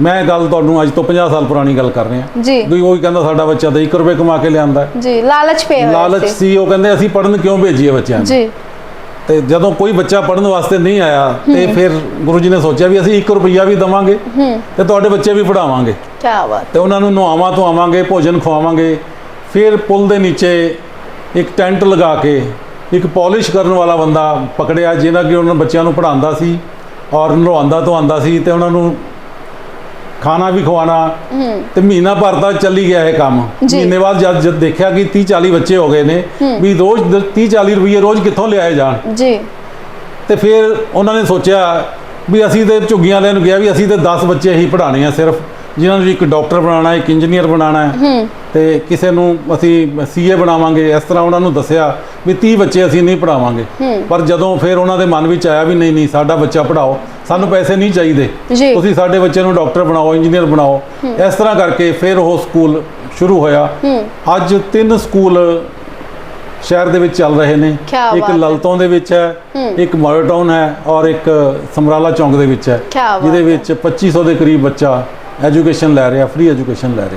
ਮੈਂ ਗੱਲ ਤੁਹਾਨੂੰ ਅੱਜ ਤੋਂ 50 ਸਾਲ ਪੁਰਾਣੀ ਗੱਲ ਕਰ ਰਿਹਾ। ਜੀ। ਵੀ ਉਹ ਹੀ ਕਹਿੰਦਾ ਸਾਡਾ ਬੱਚਾ ਤਾਂ 1 ਰੁਪਏ ਕਮਾ ਕੇ ਲਿਆਂਦਾ। ਜੀ ਲਾਲਚ ਪਏ ਹੋਏ ਲਾਲਚ ਸੀ। ਉਹ ਕਹਿੰਦੇ ਅਸੀਂ ਪੜਨ ਕਿਉਂ ਭੇਜੀਏ ਬੱਚਿਆਂ ਨੂੰ? ਜੀ। ਤੇ ਜਦੋਂ ਕੋਈ ਬੱਚਾ ਪੜਨ ਵਾਸਤੇ ਨਹੀਂ ਆਇਆ ਤੇ ਫਿਰ ਗੁਰੂ ਜੀ ਨੇ ਸੋਚਿਆ ਵੀ ਅਸੀਂ 1 ਰੁਪਈਆ ਵੀ ਦਵਾਂਗੇ ਤੇ ਤੁਹਾਡੇ ਬੱਚੇ ਵੀ ਪੜਾਵਾਂਗੇ ਕੀ ਬਾਤ। ਤੇ ਉਹਨਾਂ ਨੂੰ ਨੁਆਵਾਂ ਤੋਂ ਆਵਾਂਗੇ ਭੋਜਨ ਖਵਾਵਾਂਗੇ। ਫਿਰ ਪੁਲ ਦੇ ਨੀਚੇ ਇੱਕ ਟੈਂਟ ਲਗਾ ਕੇ ਇੱਕ ਪਾਲਿਸ਼ ਕਰਨ ਵਾਲਾ ਬੰਦਾ ਪਕੜਿਆ ਜਿਹਨਾਂ ਕਿ ਉਹਨਾਂ ਬੱਚਿਆਂ ਨੂੰ ਪੜਾਉਂਦਾ ਸੀ ਔਰ ਨਰਵਾਉਂਦਾ ਤੋਂ ਆਂਦਾ ਸੀ ਤੇ ਉਹਨਾਂ ਨੂੰ ਖਾਣਾ ਵੀ ਖਵਾਉਣਾ ਤੇ ਮਹੀਨਾ ਭਰ ਤੱਕ ਚੱਲੀ ਗਿਆ ਇਹ ਕੰਮ। ਮਹੀਨੇ ਬਾਅਦ ਜਦ ਜਦ ਦੇਖਿਆ ਕਿ 30 40 ਬੱਚੇ ਹੋ ਗਏ ਨੇ ਵੀ ਰੋਜ਼ 30 40 ਰੁਪਏ ਰੋਜ਼ ਕਿੱਥੋਂ ਲਿਆਏ ਜਾਣ। ਜੀ। ਤੇ ਫਿਰ ਉਹਨਾਂ ਨੇ ਸੋਚਿਆ ਵੀ ਅਸੀਂ ਤੇ ਝੁੱਗੀਆਂ ਵਾਲਿਆਂ ਨੂੰ ਕਿਹਾ ਵੀ ਅਸੀਂ ਤੇ 10 ਬੱਚੇ ਹੀ ਪੜ੍ਹਾਉਣੇ ਆ ਸਿਰਫ ਜਿਨ੍ਹਾਂ ਨੂੰ ਇੱਕ ਡਾਕਟਰ ਬਣਾਉਣਾ ਇੱਕ ਇੰਜੀਨੀਅਰ ਬਣਾਉਣਾ ਹੈ। ਤੇ ਕਿਸੇ ਨੂੰ ਅਸੀਂ ਸੀਏ ਬਣਾਵਾਂਗੇ ਇਸ ਤਰ੍ਹਾਂ ਉਹਨਾਂ ਨੂੰ ਦੱਸਿਆ। ਵੀ 30 ਬੱਚੇ ਅਸੀਂ ਨਹੀਂ ਪੜਾਵਾਂਗੇ ਪਰ ਜਦੋਂ ਫਿਰ ਉਹਨਾਂ ਦੇ ਮਨ ਵਿੱਚ ਆਇਆ ਵੀ ਨਹੀਂ ਨਹੀਂ ਸਾਡਾ ਬੱਚਾ ਪੜਾਓ ਸਾਨੂੰ ਪੈਸੇ ਨਹੀਂ ਚਾਹੀਦੇ। ਤੁਸੀਂ ਸਾਡੇ ਬੱਚੇ ਨੂੰ ਡਾਕਟਰ ਬਣਾਓ ਇੰਜੀਨੀਅਰ ਬਣਾਓ। ਇਸ ਤਰ੍ਹਾਂ ਕਰਕੇ ਫਿਰ ਉਹ ਸਕੂਲ ਸ਼ੁਰੂ ਹੋਇਆ। ਅੱਜ ਤਿੰਨ ਸਕੂਲ ਸ਼ਹਿਰ ਦੇ ਵਿੱਚ ਚੱਲ ਰਹੇ ਨੇ। ਇੱਕ। ਲਲਤੋਂ ਦੇ ਵਿੱਚ ਹੈ ਇੱਕ ਮਾਡਲ ਟਾਊਨ ਹੈ ਔਰ ਇੱਕ ਸਮਰਾਲਾ ਚੌਂਕ ਦੇ ਵਿੱਚ ਹੈ। ਜਿਹਦੇ। ਵਿੱਚ 2500 ਦੇ ਕਰੀਬ ਬੱਚਾ ਐਜੂਕੇਸ਼ਨ ਲੈ ਰਿਹਾ ਫ੍ਰੀ ਐਜੂਕੇਸ਼ਨ ਲੈ ਰਿਹਾ।